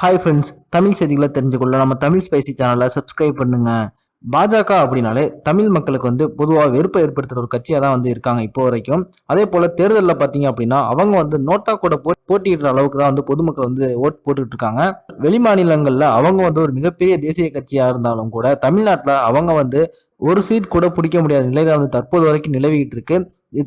Hi friends Tamil செய்திகளை தெரிஞ்சுக்கொள்ள நம்ம Tamil spicy சேனலை சப்ஸ்கிரைப் பண்ணுங்க. பாஜக அப்படின்னாலே தமிழ் மக்களுக்கு வந்து பொதுவாக வெறுப்பை ஏற்படுத்துகிற ஒரு கட்சியாக தான் வந்து இருக்காங்க இப்போ வரைக்கும். அதே போல் தேர்தலில் பார்த்தீங்க அப்படின்னா அவங்க வந்து நோட்டா கூட போ போட்டியிடுற அளவுக்கு தான் வந்து பொதுமக்கள் வந்து ஓட் போட்டுக்கிட்டு இருக்காங்க. வெளி மாநிலங்களில் அவங்க வந்து ஒரு மிகப்பெரிய தேசிய கட்சியாக இருந்தாலும் கூட தமிழ்நாட்டில் அவங்க வந்து ஒரு சீட் கூட பிடிக்க முடியாத நிலை தான் வந்து தற்போது வரைக்கும் நிலவிக்கிட்டு இருக்கு.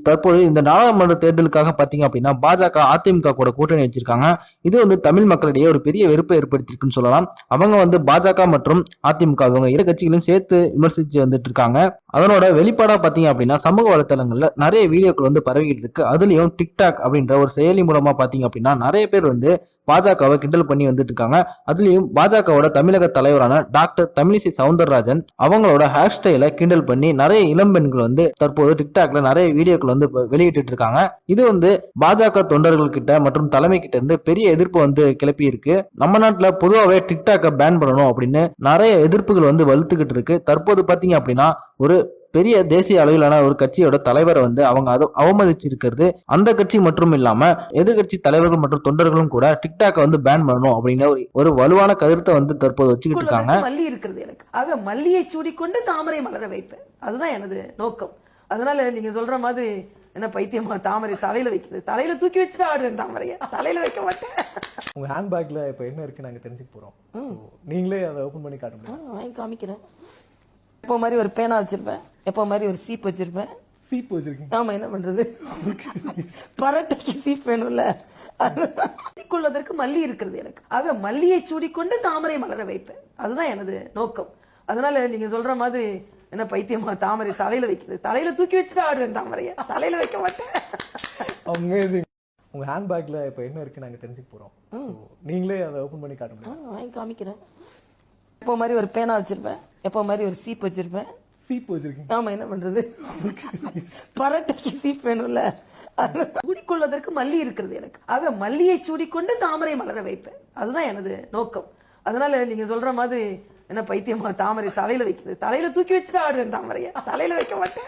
தற்போது இந்த நாடாளுமன்ற தேர்தலுக்காக பார்த்தீங்க அப்படின்னா பாஜக அதிமுக கூட கூட்டணி வச்சிருக்காங்க. இது வந்து தமிழ் மக்களிடையே ஒரு பெரிய வெறுப்பை ஏற்படுத்தியிருக்குன்னு சொல்லலாம். அவங்க வந்து பாஜக மற்றும் அதிமுக இவங்க இரு கட்சிகளையும் சேர்த்து விமர்சிச்சு வந்துட்டு இருக்காங்க. அதனோட வெளிப்பாடா பார்த்தீங்க அப்படின்னா சமூக வலைத்தளங்கள்ல நிறைய வீடியோக்கள் வந்து பரவிக்கிட்டு இருக்கு. அதுலயும் டிக்டாக் அப்படின்ற ஒரு செயலி மூலமா பார்த்தீங்க அப்படின்னா நிறைய பேர் வந்து பாஜகவை கிண்டல் பண்ணி வந்துட்டு இருக்காங்க. அதுலயும் பாஜகவோட தமிழக தலைவரான டாக்டர் தமிழிசை சவுந்தரராஜன் அவங்களோட ஹேர் ஸ்டைல் கிண்டல் பண்ணி நிறைய இளம்பெண்கள் வந்து தற்போது டிக்டாக்ல நிறைய வீடியோக்கள் வந்து வெளியிட்டு இருக்காங்க இது வந்து பாஜக தொண்டர்கள் கிட்ட மற்றும் தலைமை கிட்ட இருந்து பெரிய எதிர்ப்பு வந்து கிளப்பி இருக்கு நம்ம நாட்டுல பொதுவாகவே டிக்டாக்கை பேன் பண்ணணும் அப்படின்னு நிறைய எதிர்ப்புகள் வந்து வலுத்துக்கிட்டு இருக்கு தற்போது பாத்தீங்க அப்படின்னா ஒரு பெரிய தேசிய அளவிலான ஒரு கட்சியோட தலைவரை வந்து அவங்க அதை அவமதிச்சிருக்கிறது. அந்த கட்சி மட்டும் இல்லாம எதிர்கட்சி தலைவர்கள் மற்றும் தொண்டர்களும் கூட டிக்டாக்கை வந்து பேன் பண்ணணும் அப்படின்னு ஒரு ஒரு வலுவான கருத்தை வந்து தற்போது வச்சுக்கிட்டு இருக்காங்க. மல்லி இருக்கிறது எனக்கு. ஆக மல்லியை சூடிக்கொண்டு தாமரை மலர வைப்பேன். அதுதான் எனது நோக்கம். அதனால நீங்க சொல்ற மாதிரி என்ன பைத்தியமா தாமரை தலையில வைக்கிறது. தலையில தூக்கி வச்சுட்டு ஆடுவேன் தாமரைய. தலையில வைக்க மாட்டேன். உங்க ஹேண்ட்பேக்ல இப்போ என்ன இருக்கு நாங்க தெரிஞ்சுக்க போறோம். நீங்களே அதை ஓபன் பண்ணி காட்ட ஆ, முடியும் வாங்கி காமிக்கிறேன். எப்போ மாதிரி ஒரு பேனா வச்சிருப்பேன். எப்போ மாதிரி ஒரு சீப் வச்சிருப்பேன்? சீப் வச்சிருக்கீங்க. நாம என்ன பண்றது? பரட்டைக்கு சீப் வேணும்ல. கொள்வதற்கு மல்லி இருக்கிறது எனக்கு. ஆக மல்லியை சூடிக்கொண்டு தாமரை மலர வைப்பேன். அதுதான் எனது நோக்கம். அதனால நீங்க சொல்ற மாதிரி என்ன பைத்தியமா தாமரை தலையில வைக்கிறது. தலையில தூக்கி வச்சுட்டு ஆடுவேன் தாமரைய. தலையில வைக்க மாட்டேன். அமேசிங் உங்க ஹேண்ட்பேக்ல இப்போ என்ன இருக்கு நாங்க தெரிஞ்சுக்க போறோம். நீங்களே அதை ஓபன் பண்ணி காட்ட முடியும். வாங்கி காமிக்கிறேன். எப்போ மாதிரி ஒரு பேனா வச்சிருப்பேன். எப்போ மாதிரி ஒரு சீப் வச்சிருப்பேன். சீப் வச்சிருக்கீங்க. ஆமா என்ன பண்றது? பரட்டைக்கு சீப் வேணும்ல. சூடிக்கொள்வதற்கு மல்லி இருக்கிறது எனக்கு. ஆக மல்லியை சூடிக்கொண்டு தாமரை மலர வைப்பேன். அதுதான் எனது நோக்கம். அதனால நீங்க சொல்ற மாதிரி என்ன பைத்தியமா தாமரை தலையில வைக்கிறது. தலையில தூக்கி வச்சுட்டு ஆடுவேன் தாமரைய. தலையில வைக்க மாட்டேன்.